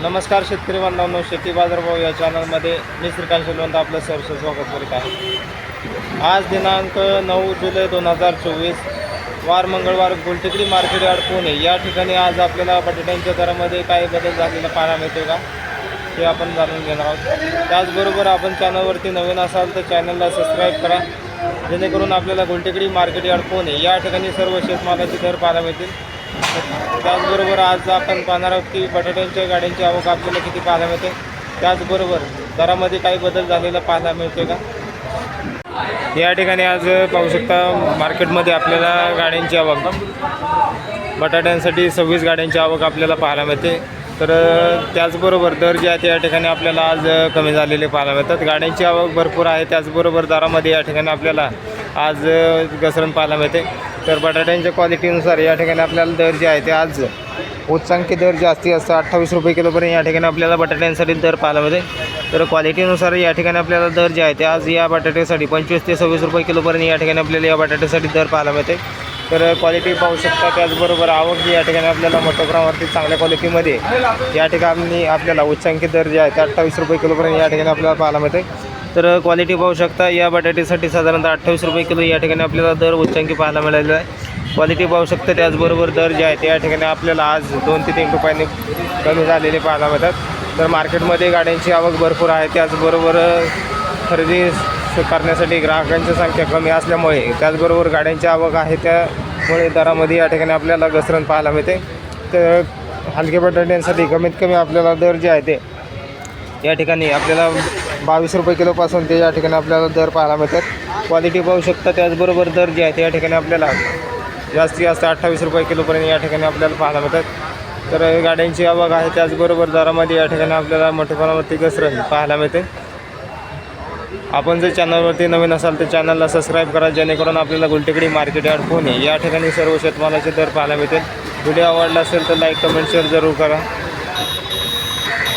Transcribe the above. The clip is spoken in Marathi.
नमस्कार शेतकरी बांधवांनो शेती बाजारभाव या चॅनलमध्ये मी श्रीकांत शिलवंत आपलं सहर्ष स्वागत करीत आहे. आज दिनांक नऊ जुलै दोन हजार चोवीस वार मंगळवार गुलटेकडी मार्केट यार्ड पुणे. या ठिकाणी आज आपल्याला बटाट्यांच्या दरामध्ये काही बदल झालेला पाहायला मिळतो का? हे आपण जाणून घेणार आहोत. त्याचबरोबर आपण चॅनलवरती नवीन असाल तर चॅनलला सबस्क्राईब करा. जेणेकरून आपल्याला गुलटेकडी मार्केट यार्ड पुणे या ठिकाणी सर्व शेतमालाचे दर पाहायला मिळतील. त्याचबरोबर आज आपण पाहणार आहोत की बटाट्यांच्या गाड्यांची आवक आपल्याला किती पाहायला मिळते. त्याचबरोबर दरामध्ये काही बदल झालेला पाहायला मिळतोय का? या ठिकाणी आज पाहू शकता मार्केटमध्ये आपल्याला गाड्यांची आवक. बटाट्यांसाठी सव्वीस गाड्यांची आवक आपल्याला पाहायला मिळते. तर त्याचबरोबर दर जे आहे त्या ठिकाणी आपल्याला आज कमी झालेले पाहायला मिळतात. गाड्यांची आवक भरपूर आहे. त्याचबरोबर दरामध्ये या ठिकाणी आपल्याला आज घसरण पाहायला मिळते. तर बटाट्यांच्या क्वालिटीनुसार या ठिकाणी आपल्याला दर जे आहे ते आज उच्चांकी दर जास्ती असतं अठ्ठावीस रुपये किलोपर्यंत या ठिकाणी आपल्याला बटाट्यांसाठी दर पाहायला मिळते. तर क्वालिटीनुसार या ठिकाणी आपल्याला दर जे आहे ते आज या बटाट्यासाठी पंचवीस ते सव्वीस रुपये किलोपर्यंत या ठिकाणी आपल्याला या बटाट्यासाठी दर पाहायला मिळते. तर क्वालिटी पाहू शकता त्याचबरोबर आवक जी या ठिकाणी आपल्याला मोठ्या प्रमाणावरती चांगल्या क्वालिटीमध्ये या ठिकाणी आपल्याला उच्चांकी दर जे आहे ते अठ्ठावीस रुपये किलोपर्यंत या ठिकाणी आपल्याला पाहायला मिळते. तर क्वालिटी पाहू शकता या बटाट्यासाठी साधारणतः अठ्ठावीस रुपये किलो या ठिकाणी आपल्याला दर उच्चांकी पाहायला मिळालेला आहे. क्वालिटी पाहू शकता त्याचबरोबर दर जे आहे ते या ठिकाणी आपल्याला आज दोन ते तीन रुपयांनी कमी झालेले पाहायला मिळतात. तर मार्केटमध्ये गाड्यांची आवक भरपूर आहे त्याचबरोबर खरेदी करण्यासाठी ग्राहकांची संख्या कमी असल्यामुळे त्याचबरोबर गाड्यांची आवक आहे त्यामुळे दरामध्ये या ठिकाणी आपल्याला घसरण पाहायला मिळते. तर हलके बटाट्यांसाठी कमीत कमी आपल्याला दर जे आहे ते या ठिकाणी आपल्याला बावीस रुपये किलोपासून ते या ठिकाणी आपल्याला दर पाहायला मिळतात. क्वालिटी पाहू शकता त्याचबरोबर दर जे आहे ते या ठिकाणी आपल्याला जास्तीत जास्त अठ्ठावीस रुपये किलोपर्यंत या ठिकाणी आपल्याला पाहायला मिळतात. तर गाड्यांची आवक आहे त्याचबरोबर दरामध्ये या ठिकाणी आपल्याला मोठ्या प्रमाणावरती घसरण पाहायला मिळते. आपण जर चॅनलवरती नवीन असाल तर चॅनलला सबस्क्राईब करा जेणेकरून आपल्याला गुलटेकडी मार्केट यार्ड पुणे या ठिकाणी सर्व शेतमालाचे दर पाहायला मिळतील. व्हिडिओ आवडला असेल तर लाईक कमेंट शेअर जरूर करा.